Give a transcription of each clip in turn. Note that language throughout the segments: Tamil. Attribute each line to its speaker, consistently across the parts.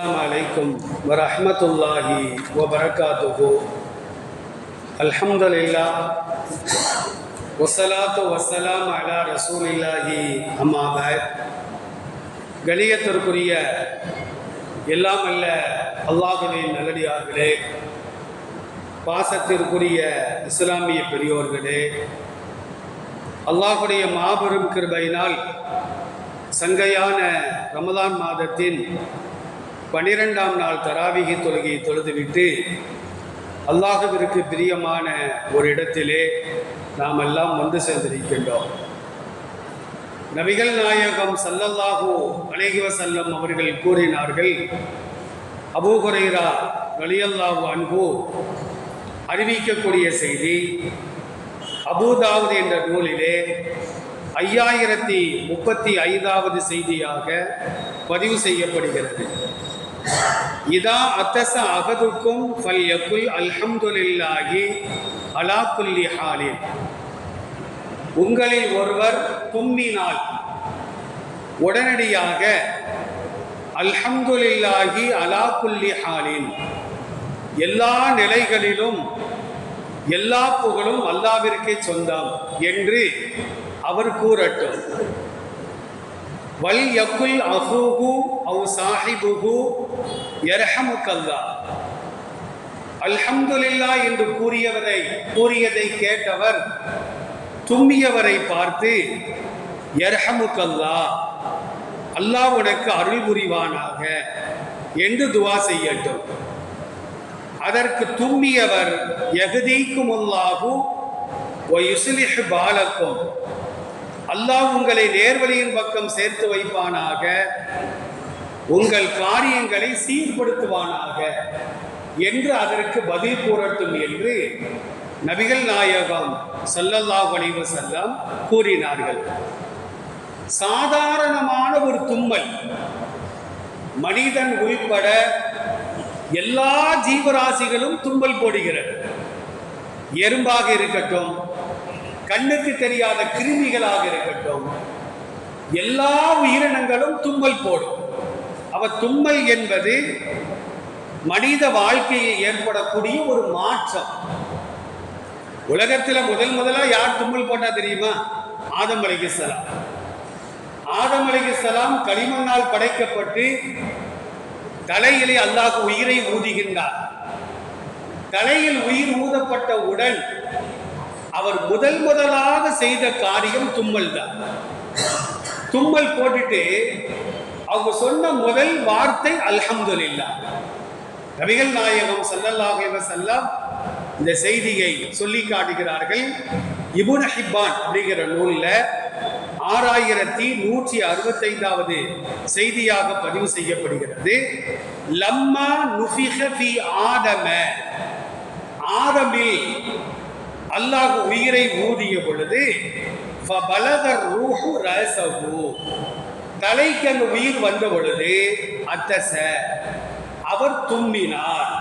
Speaker 1: அலைக்கும் வரமத்துல்லாஹி வபரகாத்துஹு அல்ஹம்துலில்லா வசலாத்து வசலாம் அலா ரசூலில்லாஹி அம்மாபாய் கணியத்திற்குரிய எல்லாம் அல்ல அல்லாஹுவின் நல்லடியார்களே பாசத்திற்குரிய இஸ்லாமிய பெரியோர்களே அல்லாஹுடைய மாபெரும் கிருபையினால் சங்கையான ரமதான் மாதத்தின் பனிரெண்டாம் நாள் தராவிகி தொழுகையை தொழுதுவிட்டு அல்லாஹுவிற்கு பிரியமான ஒரு இடத்திலே நாம் எல்லாம் வந்து சேர்ந்திருக்கின்றோம். நபிகள் நாயகம் சல்லல்லாஹு அலைஹி செல்லம் அவர்கள் கூறினார்கள் அபூ வலியல்லாஹு அன்பு அறிவிக்கக்கூடிய செய்தி அபூதாவது என்ற நூலிலே ஐயாயிரத்தி முப்பத்தி ஐந்தாவது செய்தியாக பதிவு செய்யப்படுகிறது. இதா அத்தச அகதுக்கும் ஃபல் யகுல் அல்ஹம்துலில்லாஹி அலா குல்லி ஹாலில் உங்களில் ஒருவர் தும்மினால் உடனடியாக அல்ஹம்துலில்லாஹி அலா குல்லி ஹாலின். எல்லா நிலைகளிலும் எல்லா புகழும் அல்லாவிற்கே சொந்தம் என்று அவர் கூறட்டும். வல் யக்குல் அஹூஹு அவு சாஹிபுஹு யர்ஹமுக்கல்லா அல்ஹம்துலில்லா என்று கூறியவரை கூறியதை கேட்டவர் தும்மியவரை பார்த்து யர்ஹமுக்கல்லா அல்லாஹ் உனக்கு அருள் புரிவானாக என்று துவா செய்யட்டும். அதற்கு தும்மியவர் எகுதிக்கும் அல்லாஹு பாலக்கும். அல்லாஹ் உங்களை நேர்வழியின் பக்கம் சேர்த்து வைப்பானாக. உங்கள் காரியங்களை சீர்படுத்துவானாக என்று அதற்கு பதில் கூறட்டும் என்று நபிகள் நாயகம் ஸல்லல்லாஹு வலிவ செல்லம் கூறினார்கள். சாதாரணமான ஒரு தும்மல் மனிதன் உள்பட எல்லா ஜீவராசிகளும் தும்மல் போடுகிறது. எறும்பாக இருக்கட்டும் கண்ணுக்கு தெரியாத கிருமிகளாக இருக்கட்டும் எல்லா உயிரினங்களும் தும்மல் போடும். அவ தும்மல் என்பது மனித வாழ்க்கையில் ஏற்படக்கூடிய ஒரு மாற்றம். உலகத்தில் முதல் முதலா யார் தும்மல் போட்டா தெரியுமா? ஆதம் அலிகலாம் ஆதம் அலிகலாம் களிமண்ணால் படைக்கப்பட்டு தலையிலே அல்லாஹ் உயிரை ஊதுகின்றார். தலையில் உயிர் ஊதப்பட்ட உடன் அவர் முதல் முதலாக செய்த காரியம் தும்மல் தான். தும்மல் போட்டுட்டு அவங்க சொன்ன முதல் வார்த்தை அல்ஹம்துலில்லா. நபிகள் நாயகம் ஸல்லல்லாஹு செல்லாம் இந்த செய்தியை சொல்லி காட்டுகிறார்கள். இபுன் ஹிப்பான் அப்படிங்கிற நூல்ல ஆறாயிரத்தி நூற்றி அறுபத்தைந்தாவது செய்தியாக பதிவு செய்யப்படுகிறது. லம்மா நுஃபிஹ ஃபி ஆதம. ஆதமில் அல்லாஹ் உயிரை ஊதிய பொழுது ரூஹு தலைக்கு அந்த உயிர் வந்த பொழுது அத்தச அவர் தும்மினார்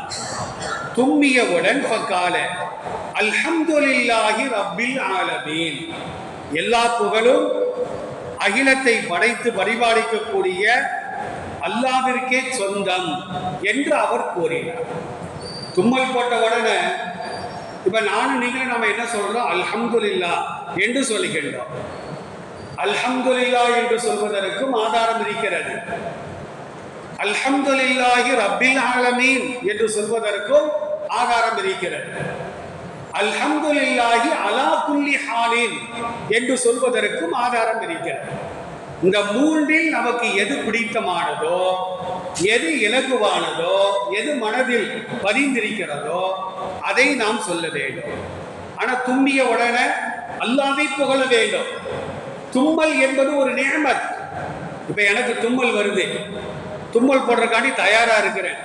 Speaker 1: தும்மியவுடன் ஃபகால அல்ஹம்துலில்லாஹி ரப்பில் ஆலமீன். எல்லா புகழும் அகிலத்தை படைத்து பரிபாலிக்கக்கூடிய அல்லாவிற்கே சொந்தம் என்று அவர் கூறினார். தும்மல் போட்ட உடனே இப்போ நானும் நீங்களும் நம்ம என்ன சொல்கிறோம் அல்ஹம்துலில்லா என்று சொல்லுகின்றோம் அல்ஹம்துலில்லா என்று சொல்வதற்கும் ஆதாரம் இருக்கிறது. அல்ஹம்துலில்லாஹி ரப்பில் ஆலமீன் என்று சொல்வதற்கும் ஆதாரம் இருக்கிறது. அல்ஹம்துலில்லாஹி அலா குல்லி ஹாலின் என்று சொல்வதற்கும் ஆதாரம் இருக்கிறது. இந்த மூன்றில் நமக்கு எது பிடித்தமானதோ எது இலகுவானதோ எது மனதில் பதிந்திருக்கிறதோ அதை நாம் சொல்ல வேண்டும். ஆனால் தும்மிய உடனே அல்லாமே புகழ வேண்டும். தும்மல் என்பது ஒரு நேமத் இப்போ எனக்கு தும்மல் வருது. தும்மல் போடுறதுக்காண்டி தயாராக இருக்கிறேன்.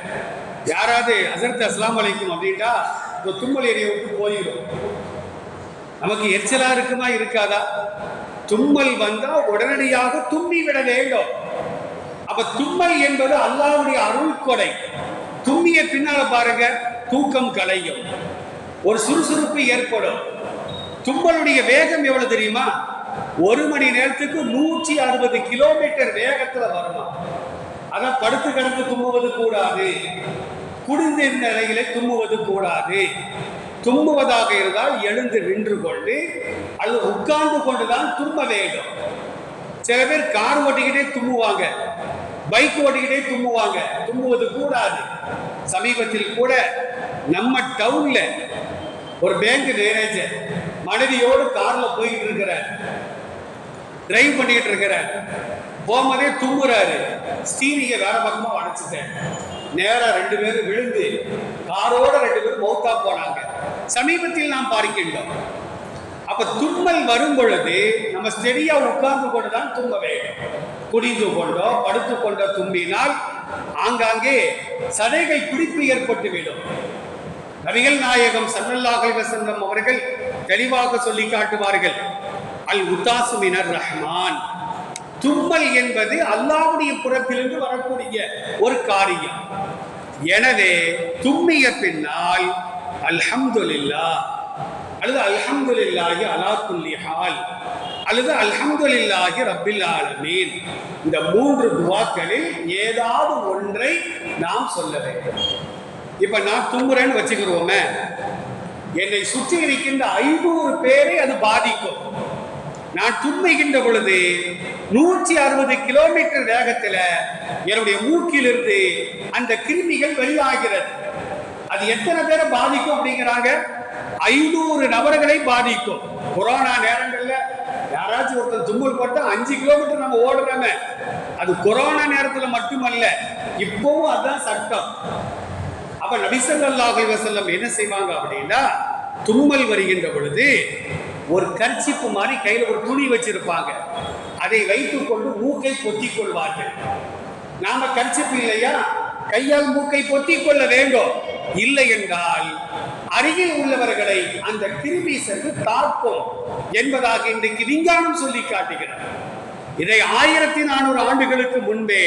Speaker 1: யாராவது அசர்த்து அஸ்லாம் அலைக்கும் அப்படின்ட்டா இந்த தும்மல் எரிய விட்டு போயிடும். நமக்கு எரிச்சலாக இருக்குமா இருக்காதா? தும்மல் வந்தால் உடனடியாக தும்மி விட வேண்டும். அப்ப தும்மல் என்பது அல்லாவுடைய அருள் கொடை தும்மிய பின்னால பாருங்க தூக்கம் கலையும். ஒரு சுறுசுறுப்பு ஏற்படும். தும்மலுடைய வேகம் எவ்வளவு தெரியுமா? ஒரு மணி நேரத்துக்கு நூற்றி அறுபது கிலோமீட்டர் வேகத்துல வருமா? அதான் படுத்து கிடந்து தும்முவது கூடாது. குடிந்த நிலையில தும்முவது கூடாது. தும்முவதாக இருந்தால் எழுந்து நின்று கொண்டு அல்லது உட்கார்ந்து கொண்டுதான் தும்ப வேண்டும். சில பேர் கார் ஓட்டிக்கிட்டே தும்முவாங்க. பைக் ஓட்டிக்கிட்டே தும்முவாங்க. தும்முவது கூடாது. சமீபத்தில் கூட நம்ம டவுன்ல ஒரு பேங்க் மேனேஜர் மனைவியோடு கார்ல போயிட்டு இருக்கிறார். டிரைவ் பண்ணிட்டு இருக்கிறார். போகும்போதே தும்புறாரு ஸ்டீரிங்க வேற பக்கமா அடைச்சிட்டேன் நேரா ரெண்டு பேரும் விழுந்து காரோட ரெண்டு பேரும் மௌத்தா போனாங்க. சமீபத்தில் நாம் பார்க்கின்றோம். அப்ப தும்மல் வரும் பொழுது நம்ம ஸ்டெடியா உட்கார்ந்து கொண்டு தான் தும்ப வேண்டும். குடிந்து கொண்டோ படுத்து கொண்டோ தும்பினால் ஆங்காங்கே சதைகள் பிடிப்பு ஏற்பட்டுவிடும் நபிகள் நாயகம் சல்லல்லாஹு அலைஹி அவர்கள் தெளிவாக சொல்லி காட்டுவார்கள். அல் உத்தாசுமினர் ரஹ்மான். தும்மல் என்பது அல்லாவுடைய புறத்திலிருந்து வரக்கூடிய ஒரு காரியம். எனவே தும்மிய பின்னால் அல்ஹம்துலில்லாஹ். அல்லது அல்ஹம்துலில்லாஹி அலா குல்லி ஹால் அல்லது அல்ஹம்துலில்லாஹி ரப்பில் ஆலமீன். இந்த மூன்று துவாக்களில் ஏதாவது ஒன்றை நாம் சொல்ல வேண்டும். இப்ப நான் தும்புறேன்னு வச்சுக்கிறோமே என்னை சுற்றி இருக்கின்ற ஐநூறு பேரை அது பாதிக்கும். நான் தும்முகின்ற பொழுது நூற்றி அறுபது கிலோமீட்டர் வேகத்தில் என்னுடைய மூக்கிலிருந்து அந்த கிருமிகள் வெளியாகிறது. அது எத்தனை பேரை பாதிக்கும் அப்படிங்கிறாங்க? ஐநூறு நபர்களை பாதிக்கும். கொரோனா நேரங்களில் யாராச்சும் ஒருத்தர் தும்மல் போட்டால் அஞ்சு கிலோமீட்டர் நம்ம ஓடுறோமே. அது கொரோனா நேரத்தில் மட்டுமல்ல இப்பவும் அதுதான் சட்டம். அப்ப நபிசல்லாஹி வசல்லம் என்ன செய்வாங்க அப்படின்னா தும்மல் வருகின்ற பொழுது ஒரு கர்ச்சிப்பு மாதிரி கையில் ஒரு துணி வச்சிருப்பாங்க. அதை வைத்துக் கொண்டு மூக்கை பொத்திக் கொள்வார்கள். நாம கர்ச்சிப்பு இல்லையா? கையால் மூக்கை பொத்திக் கொள்ள வேண்டும். இல்லை என்றால் அருகில் உள்ளவர்களை அந்த கிருமி சென்று தாக்கும் என்பதாக இன்றைக்கு விஞ்ஞானம் சொல்லி காட்டுகிறது இதை ஆயிரத்தி நானூறு ஆண்டுகளுக்கு முன்பே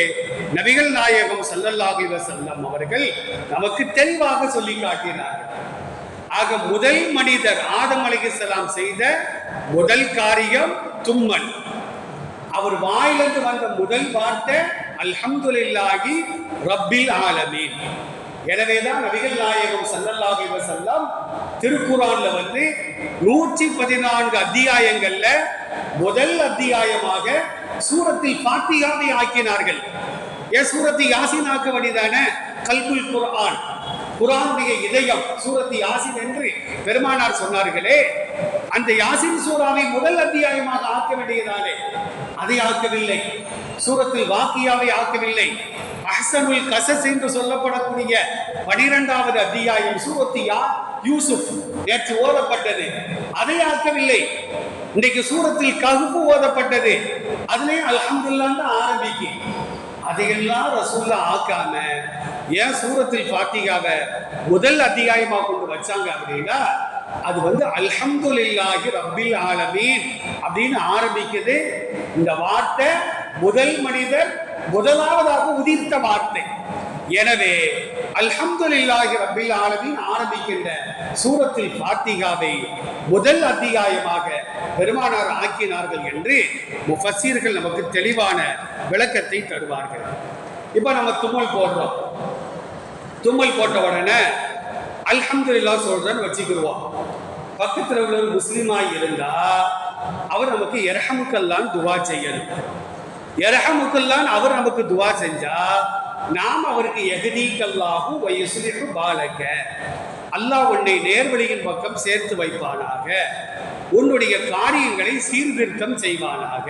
Speaker 1: நபிகள் நாயகம் சல்லல்லாஹி வசல்லம் அவர்கள் நமக்கு தெளிவாக சொல்லி காட்டினார்கள் ஆக முதல் மனிதர் ஆதம் அலிகலாம் செய்த முதல் காரியம் தும்மல் அவர் வாயிலிருந்து வந்த முதல் வார்த்தை அல்ஹம்துலில்லாஹி ரப்பில் ஆலமீன். எனவேதான் நபிகள் நாயகம் ஸல்லல்லாஹு அலைஹி திருக்குறான்ல வந்து நூற்றி பதினான்கு அத்தியாயங்கள்ல முதல் அத்தியாயமாக சூரத்தில் பாத்தியாவை ஆக்கினார்கள். ஏ சூரத்தை யாசின் ஆக்க வேண்டியதான கல்புல் குர்ஆன். குரானுடைய இதயம் சூரத்தி யாசின் என்று பெருமானார் சொன்னார்களே அந்த யாசின் சூறாவை முதல் அத்தியாயமாக ஆக்க வேண்டியதானே? அதை ஆக்கவில்லை. சூரத்தில் வாக்கியாவை ஆக்கவில்லை. அஹ்சனுல் கசஸ் என்று சொல்லப்படக்கூடிய பனிரெண்டாவது அத்தியாயம் சூரத்தியா யூசுப் நேற்று ஓதப்பட்டது. அதை ஆக்கவில்லை. இன்றைக்கு சூரத்தில் ககுப்பு ஓதப்பட்டது. அதுலேயே அல்ஹம்துலில்லாஹ் தான் ஆரம்பிக்கும் அதையெல்லாம் ரசூல்லா ஆக்காம ஏன் சூரத்தில் ஃபாத்திகாவை முதல் அத்தியாயமா கொண்டு வச்சாங்க அப்படின்னா அது வந்து அல்ஹம்துலில்லாஹி ரப்பில் ஆலமீன் அப்படின்னு ஆரம்பிக்குது. இந்த வார்த்தை முதல் மனிதர் முதலாவதாக உதிர்த்த வார்த்தை. எனவே அல்ஹம்துலில்லாஹி ரபில் ஆலமின் ஆரம்பிக்கின்ற சூரத்தில் பாத்திகாவை முதல் அத்தியாயமாக பெருமானார் ஆக்கினார்கள் என்று முஃபசீர்கள் நமக்கு தெளிவான விளக்கத்தை தருவார்கள். இப்போ நம்ம தும்மல் போடுறோம். தும்மல் போட்ட உடனே அல்ஹம்துல்லா சொல்றேன்னு வச்சுக்கிடுவோம். பக்கத்தில் உள்ள ஒரு முஸ்லீமாக இருந்தா அவர் நமக்கு எரஹமுக்கெல்லாம் துவா செய்யணும். எரஹமுக்கெல்லாம் அவர் நமக்கு துவா செஞ்சா நாம் அவருக்கு எகதீக்கல்லாஹு வயசுலிக்கு பாலக. அல்லாஹ் உன்னை நேர்வழியின் பக்கம் சேர்த்து வைப்பானாக. உன்னுடைய காரியங்களை சீர்திருத்தம் செய்வானாக.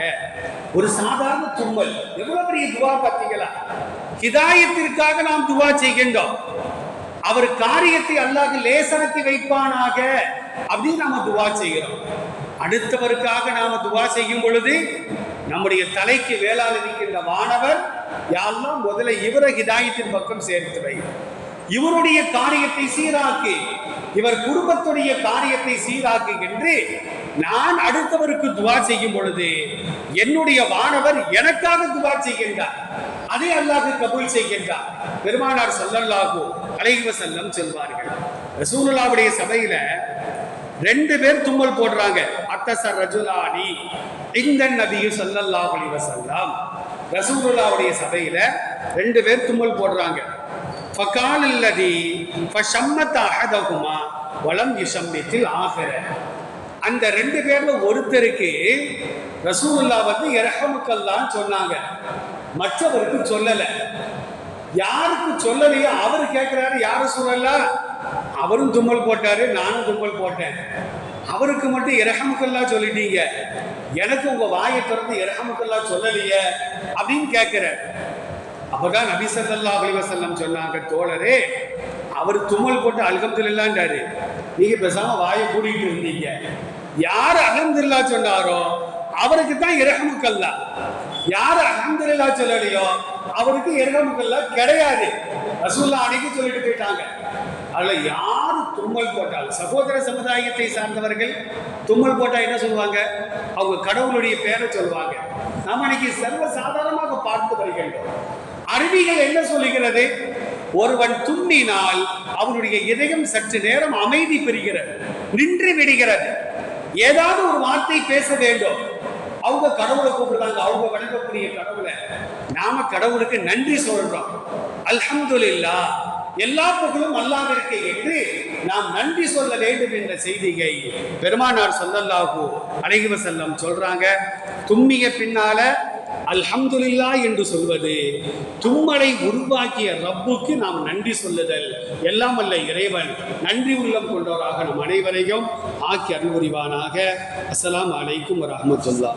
Speaker 1: ஒரு சாதாரண தும்மல். எவ்வளவு பெரிய துவா பார்த்தீங்களா? ஹிதாயத்திற்காக நாம் துவா செய்கின்றோம். அவர் காரியத்தை அல்லாஹ் லேசாக்கி வைப்பானாக. அப்படின்னு நாம துவா செய்கிறோம். அடுத்தவருக்காக நாம துவா செய்யும் பொழுது நம்முடைய தலைக்கு வேளால் இருக்கின்ற வானவர் யாரெல்லாம் முதல்ல இவரை ஹிதாயத்தின் பக்கம் சேர்த்து வை இவருடைய காரியத்தை சீராக்கு இவர் குடும்பத்துடைய காரியத்தை சீராக்கு என்று நான் அடுத்தவருக்கு துவா செய்யும் பொழுது என்னுடைய வானவர் எனக்காக துவா செய்கின்றார். அதை அல்லாஹ் கபூல் செய்கின்றார். பெருமானார் ஸல்லல்லாஹு அலைவ செல்லம் சொல்வார்கள். ரசூலுல்லாவுடைய சபையில ரெண்டு பேர் தும்மல் போடுறாங்க. அத்தச ரஜுலானி. இந்த நபியு ஸல்லல்லாஹு அலைஹி வஸல்லம் ரசூலுல்லாவுடைய சபையில ரெண்டு பேர் தும்மல் போடுறாங்க. ஃபகால் அல்லதி ஃபஷம்மத் அஹதகுமா வலம் யுஷம்மித்தில் ஆகிற அந்த ரெண்டு பேர்ல ஒருத்தருக்கு ரசூலுல்லா வந்து இரஹமுக்கல்லான்னு சொன்னாங்க. மற்றவருக்கு சொல்லல. யாருக்கு சொல்லலையோ அவர் கேட்கிறாரு யாரும் சொல்லல? அவரும் தும்மல் போட்டாரு நானும் தும்மல் போட்டேன். அவருக்கு மட்டும் இரஹமுக்கல்லா சொல்லிட்டீங்க. எனக்கு உங்க வாயை திறந்து இரஹமுக்கல்லா சொல்லலையே அப்படின்னு கேட்குற அப்பதான் நபிசல்லா அலிவசல்லம் சொன்னாங்க தோழரே அவர் தும்மல் போட்டு அல்ஹம்துலில்லாஹ்ன்றாரு. நீங்க பேசாம வாயை கூடிட்டு இருந்தீங்க. யார் அல்ஹம்துலில்லாஹ் சொன்னாரோ அவருக்கு தான் இரகமுக்கல்லா யார் அல்ஹம்துலில்லாஹ் சொல்லலையோ அவருக்கு இரகமுக்கல்லா கிடையாது. ரசூல்லா அன்னைக்கு சொல்லிட்டு போயிட்டாங்க. அதுல யார் தும்மல் போட்டால். சகோதர சமுதாயத்தை சார்ந்தவர்கள் தும்மல் போட்டா என்ன சொல்லுவாங்க? அவங்க கடவுளுடைய பேரை சொல்லுவாங்க. நாம இன்னைக்கு சர்வ சாதாரணமாக பார்த்து வருகின்றோம். அறிவிகள் என்ன சொல்லுகிறது? ஒருவன் துண்ணினால் அவனுடைய இதயம் சற்று நேரம் அமைதி பெறுகிறது நின்று விடுகிறது. ஏதாவது ஒரு வார்த்தை பேச வேண்டும். அவங்க கடவுளை கூப்பிடுறாங்க. அவங்க வணங்கக்கூடிய கடவுளை நாம கடவுளுக்கு நன்றி சொல்றோம். அல்ஹம்துல்லா எல்லா புகழும் அல்லாவிற்கு என்று நாம் நன்றி சொல்ல வேண்டும் என்ற செய்தியை பெருமானார் சொல்லல்லாஹு அழகிவ செல்லம் சொல்றாங்க. தும்மிய பின்னால அல்ஹம்துலில்லா என்று சொல்வது தும்மலை உருவாக்கிய ரப்புக்கு நாம் நன்றி சொல்லுதல் எல்லாம் அல்ல இறைவன் நன்றி உள்ளம் கொண்டவராக நம் அனைவரையும் ஆக்கி அருள்புரிவானாக. அஸ்லாம் அலைக்கும் வரமத்துல்லா